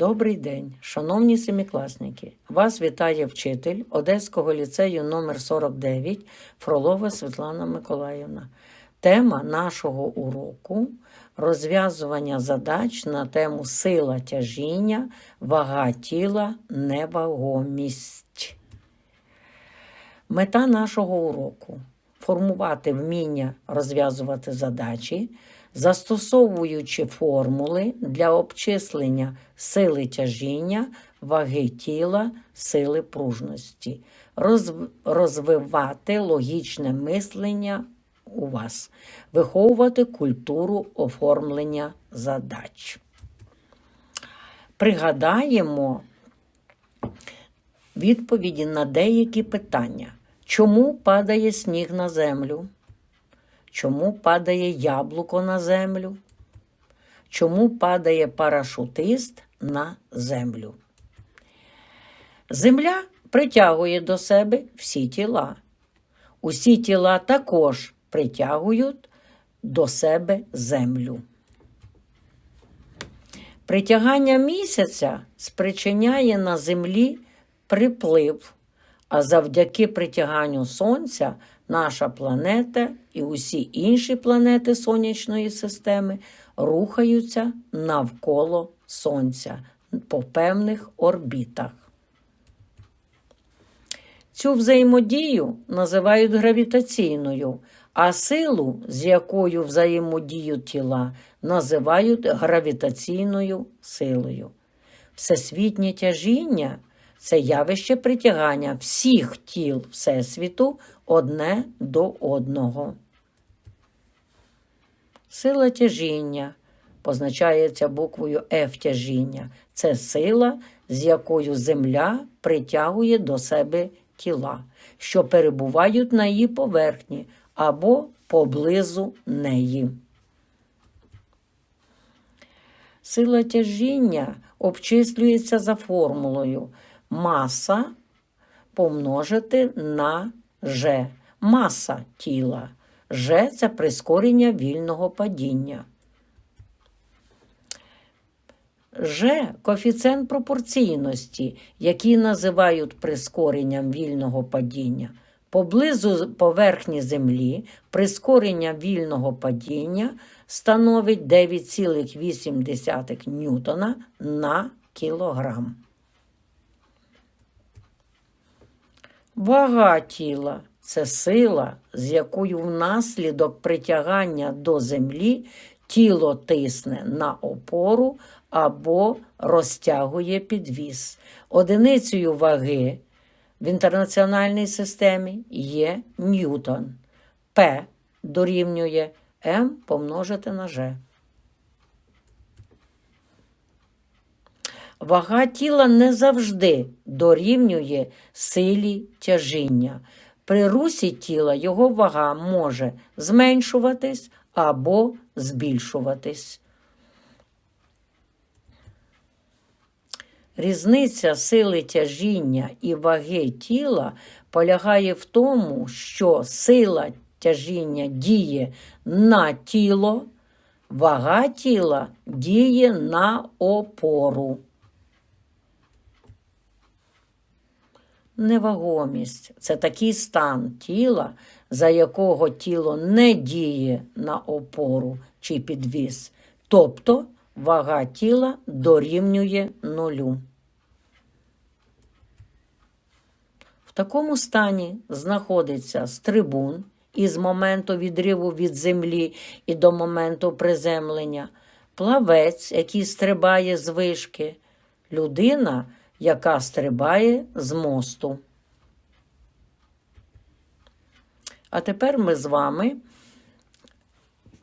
Добрий день, шановні семикласники! Вас вітає вчитель Одеського ліцею номер 49 Фролова Світлана Миколаївна. Тема нашого уроку розв'язування задач на тему сила тяжіння, вага тіла, невагомість. Мета нашого уроку формувати вміння розв'язувати задачі, застосовуючи формули для обчислення сили тяжіння, ваги тіла, сили пружності, Розв- розвивати логічне мислення у вас, виховувати культуру оформлення задач. Пригадаємо відповіді на деякі питання. Чому падає сніг на землю? Чому падає яблуко на землю? Чому падає парашутист на землю? Земля притягує до себе всі тіла. Усі тіла також притягують до себе землю. Притягання місяця спричиняє на землі приплив, а завдяки притяганню Сонця наша планета і усі інші планети Сонячної системи рухаються навколо Сонця по певних орбітах. Цю взаємодію називають гравітаційною, а силу, з якою взаємодіють тіла, називають гравітаційною силою. Всесвітнє тяжіння це явище притягання всіх тіл Всесвіту одне до одного. Сила тяжіння позначається буквою F тяжіння. Це сила, з якою Земля притягує до себе тіла, що перебувають на її поверхні або поблизу неї. Сила тяжіння обчислюється за формулою маса помножити на Ж. Маса тіла. Ж це прискорення вільного падіння. Ж коефіцієнт пропорційності, який називають прискоренням вільного падіння. Поблизу поверхні Землі прискорення вільного падіння становить 9,8 ньютона на кілограм. Вага тіла це сила, з якою внаслідок притягання до землі тіло тисне на опору або розтягує підвіс. Одиницею ваги в інтернаціональній системі є ньютон. П дорівнює М помножити на Ж. Вага тіла не завжди дорівнює силі тяжіння. При русі тіла його вага може зменшуватись або збільшуватись. Різниця сили тяжіння і ваги тіла полягає в тому, що сила тяжіння діє на тіло, вага тіла діє на опору. Невагомість. Це такий стан тіла, за якого тіло не діє на опору чи підвіс, тобто вага тіла дорівнює нулю. В такому стані знаходиться стрибун із моменту відриву від землі і до моменту приземлення, плавець, який стрибає з вишки, людина, яка стрибає з мосту. А тепер ми з вами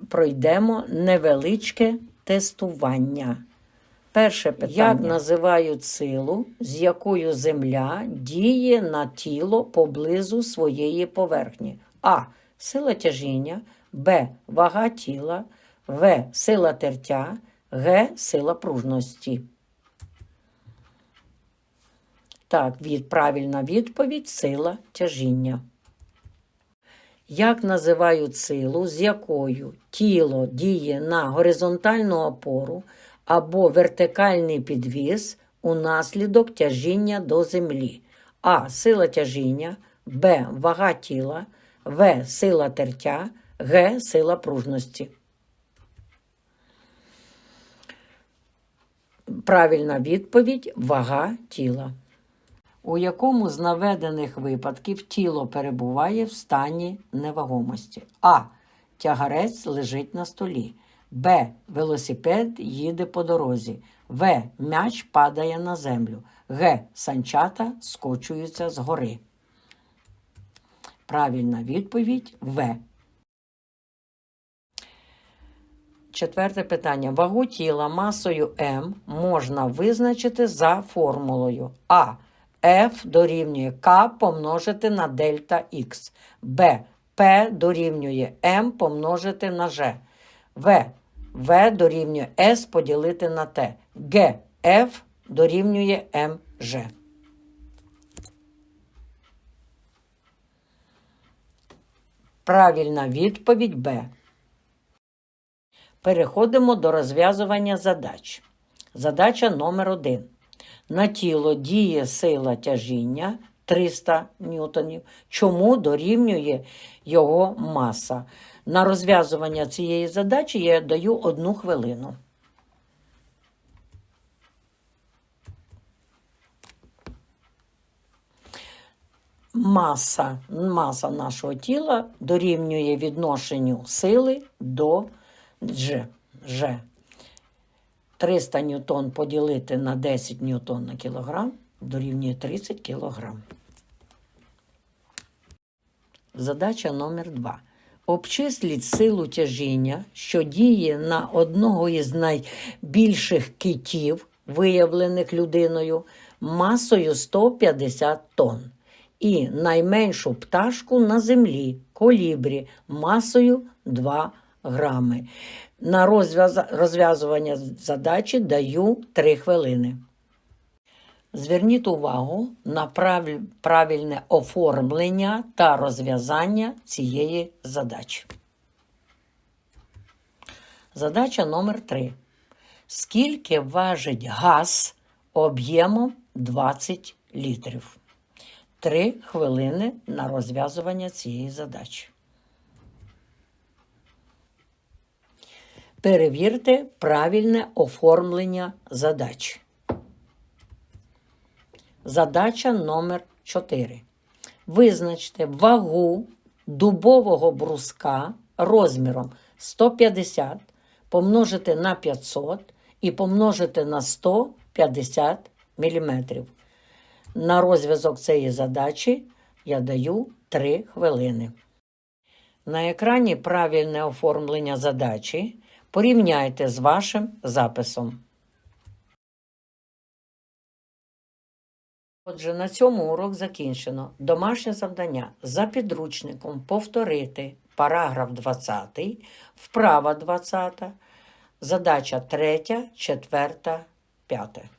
пройдемо невеличке тестування. Перше питання. Як називають силу, з якою Земля діє на тіло поблизу своєї поверхні? А. Сила тяжіння, Б. Вага тіла, В. Сила тертя, Г. Сила пружності. Так, від, правильна відповідь сила тяжіння. Як називають силу, з якою тіло діє на горизонтальну опору або вертикальний підвіз унаслідок тяжіння до землі. А. Сила тяжіння, Б. Вага тіла, В. Сила тертя, Г. Сила пружності. Правильна відповідь вага тіла. У якому з наведених випадків тіло перебуває в стані невагомості? А. Тягарець лежить на столі. Б. Велосипед їде по дорозі. В. М'яч падає на землю. Г. Санчата скочуються з гори. Правильна відповідь В. Четверте питання. Вагу тіла масою М можна визначити за формулою А. F дорівнює К помножити на дельта Х. Б. П дорівнює М помножити на Ж. В. В дорівнює С поділити на Т. Г. Ф дорівнює МЖ. Правильна відповідь Б. Переходимо до розв'язування задач. Задача номер 1. На тіло діє сила тяжіння 300 ньютонів. Чому дорівнює його маса? На розв'язування цієї задачі я даю одну хвилину. Маса, маса нашого тіла дорівнює відношенню сили до G. G. 300 ньютон поділити на 10 ньютон на кілограм дорівнює 30 кілограм. Задача номер 2. Обчисліть силу тяжіння, що діє на одного із найбільших китів, виявлених людиною, масою 150 тонн, і найменшу пташку на землі колібрі масою 2 грами. На розв'яз- розв'язування задачі даю 3 хвилини. Зверніть увагу на правиль- правильне оформлення та розв'язання цієї задачі. Задача номер 3. Скільки важить газ об'ємом 20 літрів? 3 хвилини на розв'язування цієї задачі. Перевірте правильне оформлення задачі. Задача номер 4. Визначте вагу дубового бруска розміром 150 помножити на 500 і помножити на 150 мм. На розв'язок цієї задачі я даю 3 хвилини. На екрані правильне оформлення задачі порівняйте з вашим записом. Отже, на цьому урок закінчено. Домашнє завдання за підручником повторити параграф 20, вправа 20, задача 3, 4, 5.